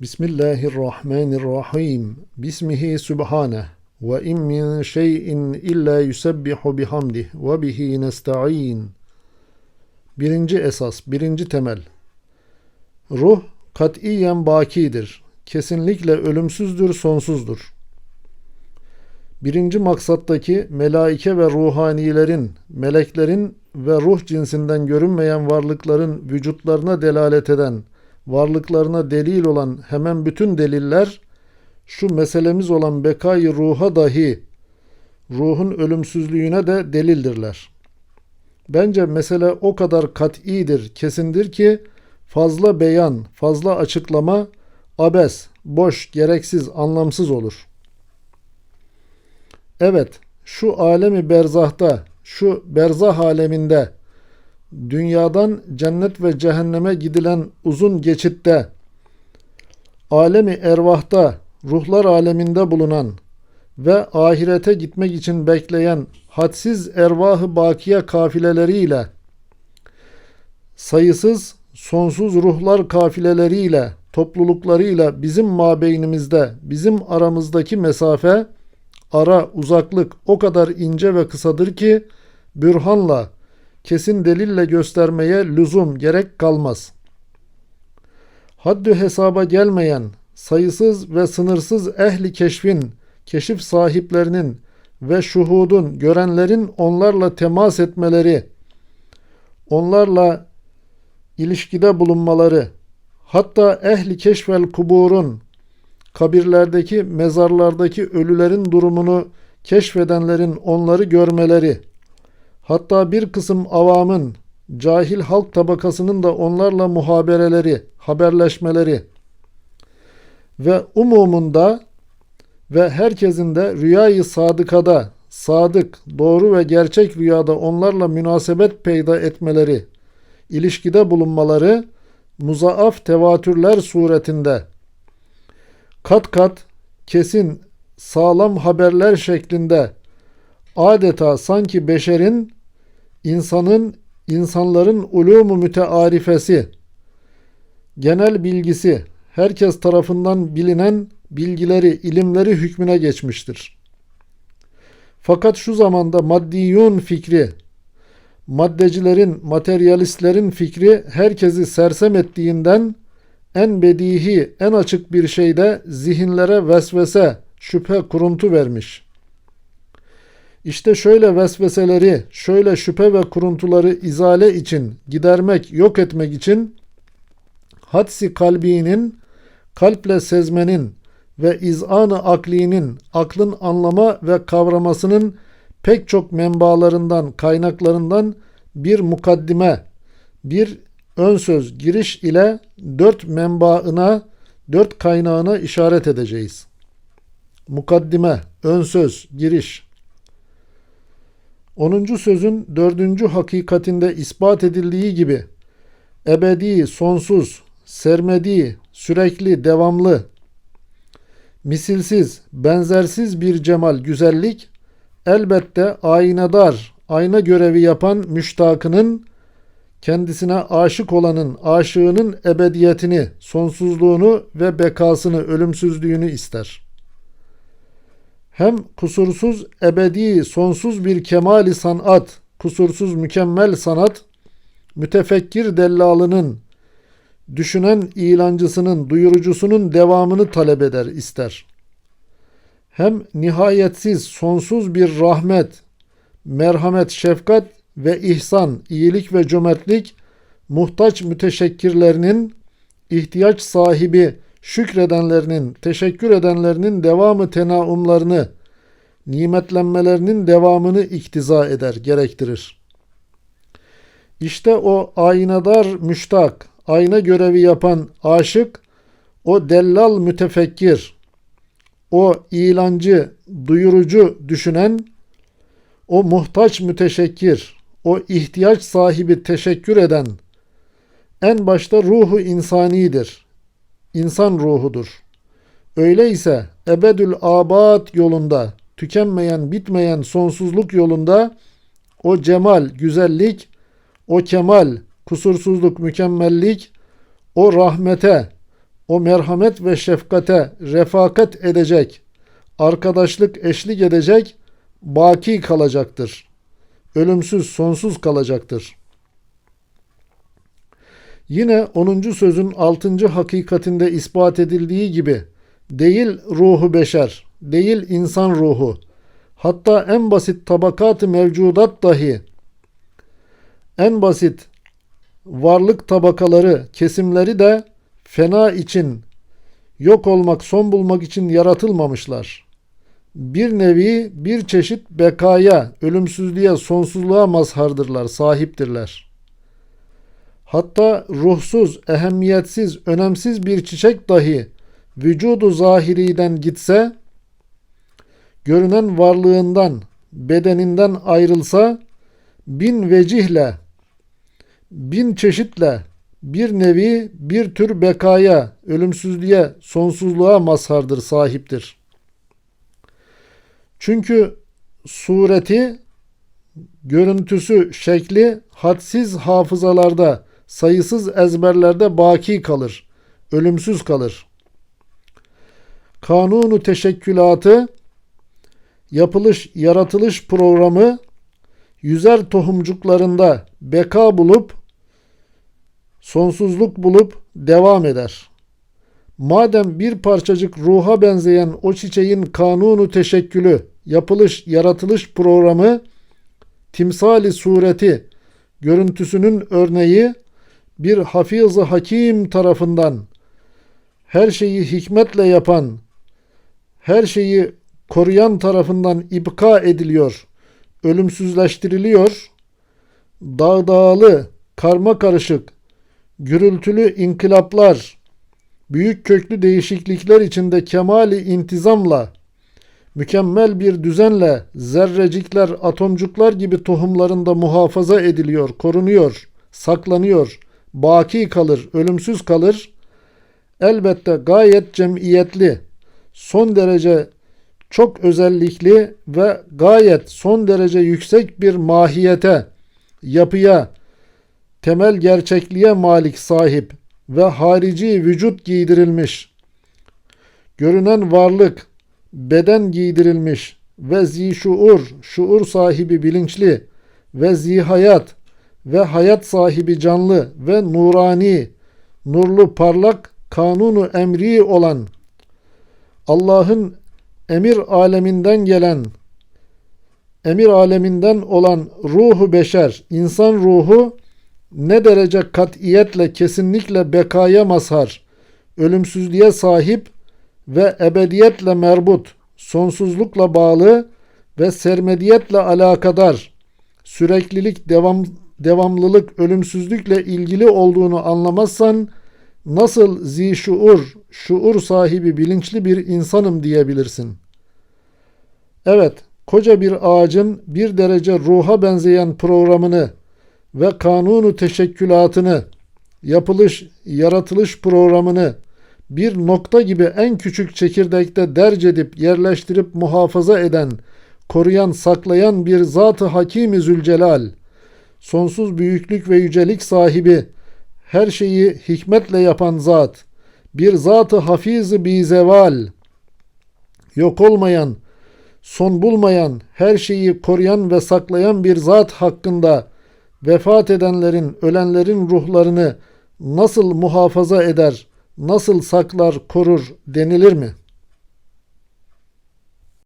Bismillahirrahmanirrahim. Bismihi subhaneh. Ve in min şeyin illa yusebbihu bihamdih ve bihi nesta'in. Birinci esas, birinci temel. Ruh katiyen bakidir. Kesinlikle ölümsüzdür, sonsuzdur. Birinci maksattaki melaike ve ruhanilerin, meleklerin ve ruh cinsinden görünmeyen varlıkların vücutlarına delalet eden, varlıklarına delil olan hemen bütün deliller, şu meselemiz olan bekayı ruha dahi, ruhun ölümsüzlüğüne de delildirler. Bence mesele o kadar kat'idir, kesindir ki fazla beyan, fazla açıklama abes, boş, gereksiz, anlamsız olur. Evet, şu alemi berzahta, şu berzah aleminde, dünyadan cennet ve cehenneme gidilen uzun geçitte, alemi ervahta, ruhlar aleminde bulunan ve ahirete gitmek için bekleyen hadsiz ervahı bakiye kafileleriyle, sayısız sonsuz ruhlar kafileleriyle, topluluklarıyla bizim mabeynimizde, bizim aramızdaki mesafe, ara, uzaklık o kadar ince ve kısadır ki, bürhanla, kesin delille göstermeye lüzum gerek kalmaz. Haddü hesaba gelmeyen, sayısız ve sınırsız ehli keşfin, keşif sahiplerinin ve şuhudun, görenlerin onlarla temas etmeleri, onlarla ilişkide bulunmaları, hatta ehli keşfel kuburun, kabirlerdeki, mezarlardaki ölülerin durumunu keşfedenlerin onları görmeleri, hatta bir kısım avamın, cahil halk tabakasının da onlarla muhabereleri, haberleşmeleri ve umumunda ve herkesin de rüyayı sadıkada, sadık, doğru ve gerçek rüyada onlarla münasebet peyda etmeleri, ilişkide bulunmaları, muzaaf tevatürler suretinde kat kat kesin sağlam haberler şeklinde adeta sanki beşerin insanın insanların ulumu mütearifesi genel bilgisi herkes tarafından bilinen bilgileri, ilimleri hükmüne geçmiştir. Fakat şu zamanda maddiyun fikri, maddecilerin, materyalistlerin fikri herkesi sersem ettiğinden en bedihi, en açık bir şeyde zihinlere vesvese, şüphe, kuruntu vermiş. İşte şöyle vesveseleri, şöyle şüphe ve kuruntuları izale için, gidermek, yok etmek için hadsi kalbinin, kalple sezmenin ve izanı aklinin, aklın anlama ve kavramasının pek çok menbalarından, kaynaklarından bir mukaddime, bir ön söz giriş ile dört menbaına, dört kaynağına işaret edeceğiz. Mukaddime, ön söz, giriş. Onuncu sözün dördüncü hakikatinde ispat edildiği gibi ebedi, sonsuz, sermedi, sürekli, devamlı, misilsiz, benzersiz bir cemal, güzellik elbette aynadar, ayna görevi yapan müştakının kendisine aşık olanın, aşığının ebediyetini, sonsuzluğunu ve bekasını, ölümsüzlüğünü ister. Hem kusursuz, ebedi, sonsuz bir kemali sanat, kusursuz mükemmel sanat, mütefekkir dellalının, düşünen ilancısının, duyurucusunun devamını talep eder, ister. Hem nihayetsiz, sonsuz bir rahmet, merhamet, şefkat ve ihsan, iyilik ve cömertlik muhtaç müteşekkirlerinin, ihtiyaç sahibi şükredenlerinin, teşekkür edenlerinin devamı tenaumlarını, nimetlenmelerinin devamını iktiza eder, gerektirir. İşte o aynadar müştak, ayna görevi yapan aşık, o dellal mütefekkir, o ilancı, duyurucu düşünen, o muhtaç müteşekkir, o ihtiyaç sahibi teşekkür eden en başta ruhu insanidir. İnsan ruhudur. Öyleyse ebedül abad yolunda, tükenmeyen, bitmeyen sonsuzluk yolunda o cemal, güzellik, o kemal, kusursuzluk, mükemmellik, o rahmete, o merhamet ve şefkate refakat edecek, arkadaşlık eşlik edecek, baki kalacaktır. Ölümsüz, sonsuz kalacaktır. Yine 10. sözün 6. hakikatinde ispat edildiği gibi değil ruhu beşer, değil insan ruhu, hatta en basit tabakat-ı mevcudat dahi en basit varlık tabakaları, kesimleri de fena için, yok olmak, son bulmak için yaratılmamışlar. Bir nevi, bir çeşit bekaya, ölümsüzlüğe, sonsuzluğa mazhardırlar, sahiptirler. Hatta ruhsuz, ehemmiyetsiz, önemsiz bir çiçek dahi vücudu zahiriden gitse, görünen varlığından, bedeninden ayrılsa, bin vecihle, bin çeşitle, bir nevi, bir tür bekaya, ölümsüzlüğe, sonsuzluğa mazhardır, sahiptir. Çünkü sureti, görüntüsü, şekli hadsiz hafızalarda, sayısız ezberlerde baki kalır, ölümsüz kalır. Kanunu teşekkülatı, yapılış, yaratılış programı, yüzer tohumcuklarında beka bulup, sonsuzluk bulup devam eder. Madem bir parçacık ruha benzeyen o çiçeğin kanunu teşekkülü, yapılış, yaratılış programı, timsali sureti, görüntüsünün örneği bir hafiz hakim tarafından her şeyi hikmetle yapan, her şeyi koruyan tarafından ibka ediliyor, ölümsüzleştiriliyor, dağdağlı, karma karışık, gürültülü inkılaplar, büyük köklü değişiklikler içinde kemali intizamla, mükemmel bir düzenle zerrecikler, atomcuklar gibi tohumlarında muhafaza ediliyor, korunuyor, saklanıyor, baki kalır, ölümsüz kalır. Elbette gayet cemiyetli, son derece çok özellikli ve gayet son derece yüksek bir mahiyete, yapıya, temel gerçekliğe malik sahip ve harici vücut giydirilmiş, görünen varlık, beden giydirilmiş ve zişuur, şuur sahibi bilinçli ve zihayat ve hayat sahibi canlı ve nurani, nurlu parlak kanunu emri olan Allah'ın emir aleminden gelen emir aleminden olan ruhu beşer, insan ruhu ne derece katiyetle kesinlikle bekaya mazhar, ölümsüzlüğe sahip ve ebediyetle merbut, sonsuzlukla bağlı ve sermediyetle alakadar, süreklilik, devam, devamlılık, ölümsüzlükle ilgili olduğunu anlamazsan nasıl zişuur, şuur sahibi bilinçli bir insanım diyebilirsin. Evet, koca bir ağacın bir derece ruha benzeyen programını ve kanunu teşekkülatını, yapılış, yaratılış programını bir nokta gibi en küçük çekirdekte derc edip yerleştirip muhafaza eden, koruyan, saklayan bir zat-ı Hakimi Zülcelal, sonsuz büyüklük ve yücelik sahibi, her şeyi hikmetle yapan zat, bir zat-ı hafiz-i bizeval, yok olmayan, son bulmayan, her şeyi koruyan ve saklayan bir zat hakkında vefat edenlerin, ölenlerin ruhlarını nasıl muhafaza eder, nasıl saklar, korur denilir mi?''